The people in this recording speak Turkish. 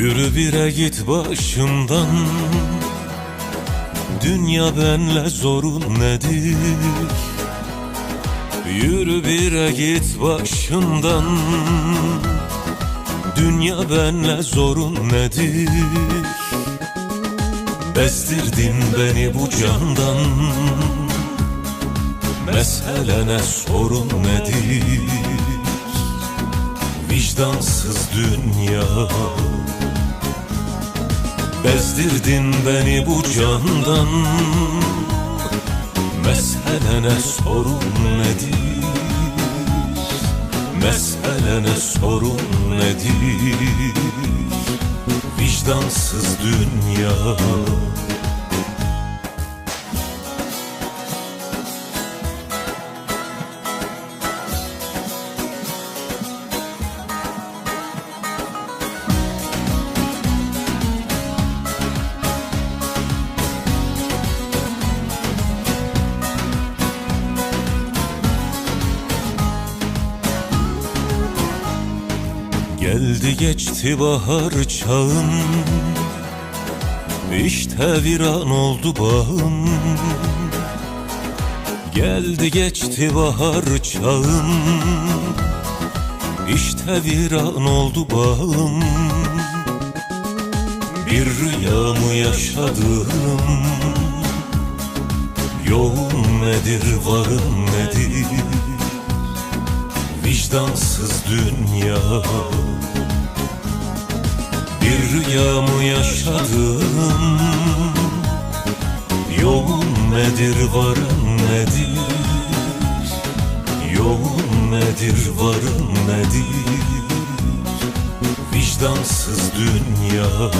Yürü bire git başımdan Dünya benle zorun nedir? Yürü bire git başımdan Dünya benle zorun nedir? Bezdirdin beni bu candan Mesele ne sorun nedir? Vicdansız dünya Bezdirdin beni bu candan Mesele ne sorun nedir? Mesele ne sorun nedir? Vicdansız dünya Geldi geçti bahar çağım İşte viran oldu bağım Geldi geçti bahar çağım İşte viran oldu bağım Bir rüyamı yaşadım Yoğun nedir varım nedir? Vicdansız dünya Rüyamı yaşadım. Yoğun nedir varım nedir? Yoğun nedir varım nedir? Vicdansız dünya